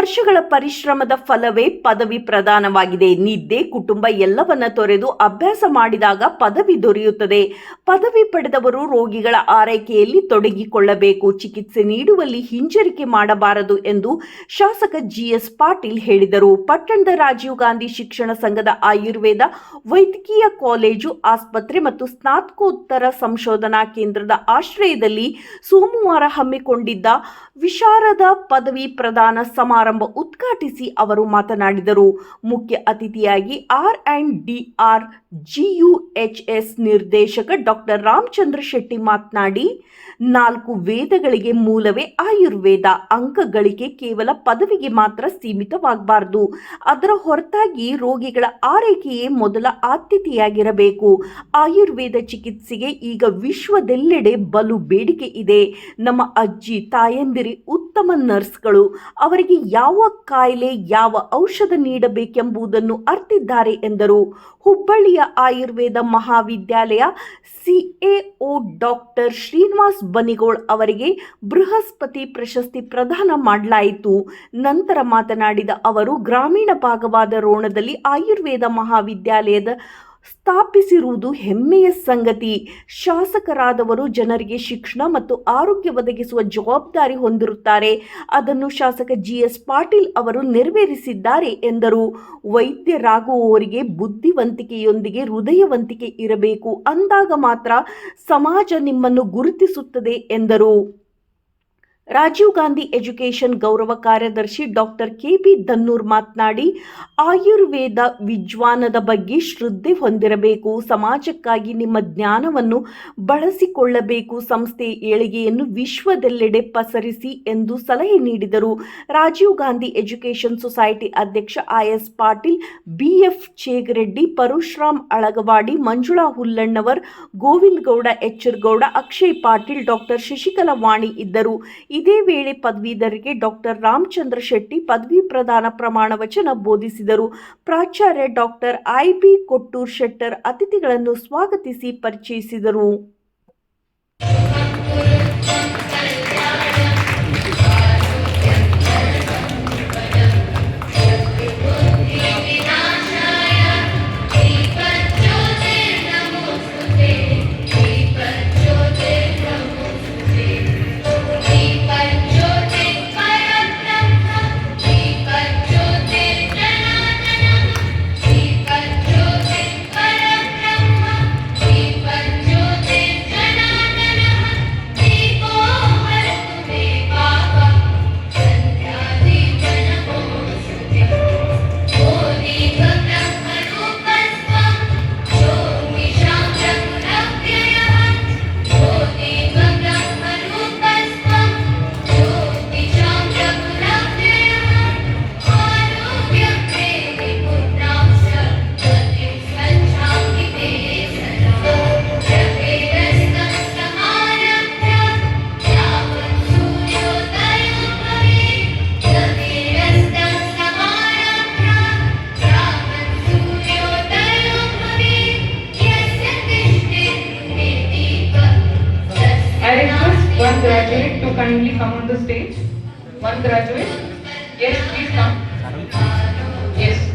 ವರ್ಷಗಳ ಪರಿಶ್ರಮದ ಫಲವೇ ಪದವಿ ಪ್ರದಾನವಾಗಿದೆ. ನಿದ್ದೆ, ಕುಟುಂಬ ಎಲ್ಲವನ್ನ ತೊರೆದು ಅಭ್ಯಾಸ ಮಾಡಿದಾಗ ಪದವಿ ದೊರೆಯುತ್ತದೆ. ಪದವಿ ಪಡೆದವರು ರೋಗಿಗಳ ಆರೈಕೆಯಲ್ಲಿ ತೊಡಗಿಕೊಳ್ಳಬೇಕು. ಚಿಕಿತ್ಸೆ ನೀಡುವಲ್ಲಿ ಹಿಂಜರಿಕೆ ಮಾಡಬಾರದು ಎಂದು ಶಾಸಕ ಜಿಎಸ್ ಪಾಟೀಲ್ ಹೇಳಿದರು. ಪಟ್ಟಣದ ರಾಜೀವ್ ಗಾಂಧಿ ಶಿಕ್ಷಣ ಸಂಘದ ಆಯುರ್ವೇದ, ವೈದ್ಯಕೀಯ ಕಾಲೇಜು, ಆಸ್ಪತ್ರೆ ಮತ್ತು ಸ್ನಾತಕೋತ್ತರ ಸಂಶೋಧನಾ ಕೇಂದ್ರದ ಆಶ್ರಯದಲ್ಲಿ ಸೋಮವಾರ ಹಮ್ಮಿಕೊಂಡಿದ್ದ ವಿಶಾರದ ಪದವಿ ಪ್ರದಾನ ಸಮಾರಂಭ ಉದ್ಘಾಟಿಸಿ ಅವರು ಮಾತನಾಡಿದರು. ಮುಖ್ಯ ಅತಿಥಿಯಾಗಿ R and D R GUHS ನಿರ್ದೇಶಕ ಡಾಕ್ಟರ್ ರಾಮಚಂದ್ರ ಶೆಟ್ಟಿ ಮಾತನಾಡಿ ನಾಲ್ಕು ವೇದಗಳಿಗೆ ಮೂಲವೇ ಆಯುರ್ವೇದ, ಅಂಕಗಳಿಗೆ ಕೇವಲ ಪದವಿಗೆ ಮಾತ್ರ ಸೀಮಿತವಾಗಬಾರದು. ಅದರ ಹೊರತಾಗಿ ರೋಗಿಗಳ ಆರೈಕೆಯೇ ಮೊದಲ ಆದ್ಯತೆಯಾಗಿರಬೇಕು. ಆಯುರ್ವೇದ ಚಿಕಿತ್ಸೆಗೆ ಈಗ ವಿಶ್ವದೆಲ್ಲೆಡೆ ಬಲು ಬೇಡಿಕೆ ಇದೆ. ನಮ್ಮ ಅಜ್ಜಿ, ತಾಯಂದಿರಿ, ಉತ್ತಮ ನರ್ಸ್ಗಳು ಅವರಿಗೆ ಯಾವ ಕಾಯಿಲೆ, ಯಾವ ಔಷಧ ನೀಡಬೇಕೆಂಬುದನ್ನು ಅರ್ತಿದ್ದಾರೆ ಎಂದರು. ಹುಬ್ಬಳ್ಳಿಯ ಆಯುರ್ವೇದ ಮಹಾವಿದ್ಯಾಲಯ ಸಿಎಒ ಡಾಕ್ಟರ್ ಶ್ರೀನಿವಾಸ್ ಬನಿಗೋಳ್ ಅವರಿಗೆ ಬೃಹಸ್ಪತಿ ಪ್ರಶಸ್ತಿ ಪ್ರದಾನ ಮಾಡಲಾಯಿತು. ನಂತರ ಮಾತನಾಡಿದ ಅವರು ಗ್ರಾಮೀಣ ಭಾಗವಾದ ರೋಣದಲ್ಲಿ ಆಯುರ್ವೇದ ಮಹಾವಿದ್ಯಾಲಯದ ಸ್ಥಾಪಿಸಿರುವುದು ಹೆಮ್ಮೆಯ ಸಂಗತಿ. ಶಾಸಕರಾದವರು ಜನರಿಗೆ ಶಿಕ್ಷಣ ಮತ್ತು ಆರೋಗ್ಯ ಒದಗಿಸುವ ಜವಾಬ್ದಾರಿ ಹೊಂದಿರುತ್ತಾರೆ. ಅದನ್ನು ಶಾಸಕ ಜಿಎಸ್ ಪಾಟೀಲ್ ಅವರು ನೆರವೇರಿಸಿದ್ದಾರೆ ಎಂದರು. ವೈದ್ಯರಾಗುವವರಿಗೆ ಬುದ್ಧಿವಂತಿಕೆಯೊಂದಿಗೆ ಹೃದಯವಂತಿಕೆ ಇರಬೇಕು. ಅಂದಾಗ ಮಾತ್ರ ಸಮಾಜ ನಿಮ್ಮನ್ನು ಗುರುತಿಸುತ್ತದೆ ಎಂದರು. ರಾಜೀವ್ ಗಾಂಧಿ ಎಜುಕೇಷನ್ ಗೌರವ ಕಾರ್ಯದರ್ಶಿ ಡಾಕ್ಟರ್ ಕೆ ಬಿ ದನ್ನೂರ್ ಮಾತನಾಡಿ, ಆಯುರ್ವೇದ ವಿಜ್ವಾನದ ಬಗ್ಗೆ ಶ್ರದ್ಧೆ ಹೊಂದಿರಬೇಕು, ಸಮಾಜಕ್ಕಾಗಿ ನಿಮ್ಮ ಜ್ಞಾನವನ್ನು ಬಳಸಿಕೊಳ್ಳಬೇಕು ಸಂಸ್ಥೆ ಏಳಿಗೆಯನ್ನು ವಿಶ್ವದೆಲ್ಲೆಡೆ ಪಸರಿಸಿ ಎಂದು ಸಲಹೆ ನೀಡಿದರು. ರಾಜೀವ್ ಗಾಂಧಿ ಎಜುಕೇಷನ್ ಸೊಸೈಟಿ ಅಧ್ಯಕ್ಷ ಐಎಸ್ ಪಾಟೀಲ್ ಬಿಎಫ್ ಚೇಗರೆಡ್ಡಿ ಪರಶುರಾಮ್ ಅಳಗವಾಡಿ, ಮಂಜುಳಾ ಹುಲ್ಲಣ್ಣವರ್ ಗೋವಿಂದ್ ಗೌಡ ಎಚ್ಚರ್ಗೌಡ, ಅಕ್ಷಯ್ ಪಾಟೀಲ್, ಡಾಕ್ಟರ್ ಶಶಿಕಲಾ ವಾಣಿ ಇದ್ದರು. ಇದೇ ವೇಳೆ ಪದವೀಧರಿಗೆ ಡಾಕ್ಟರ್ ರಾಮಚಂದ್ರ ಶೆಟ್ಟಿ ಪದವಿ ಪ್ರದಾನ ಪ್ರಮಾಣ ವಚನ ಬೋಧಿಸಿದರು. ಪ್ರಾಚಾರ್ಯ doctor I B Kottur Shettar ಅತಿಥಿಗಳನ್ನು ಸ್ವಾಗತಿಸಿ ಪರಿಚಯಿಸಿದರು. Graduate to kindly come on the stage. One graduate. Yes, please come. Yes.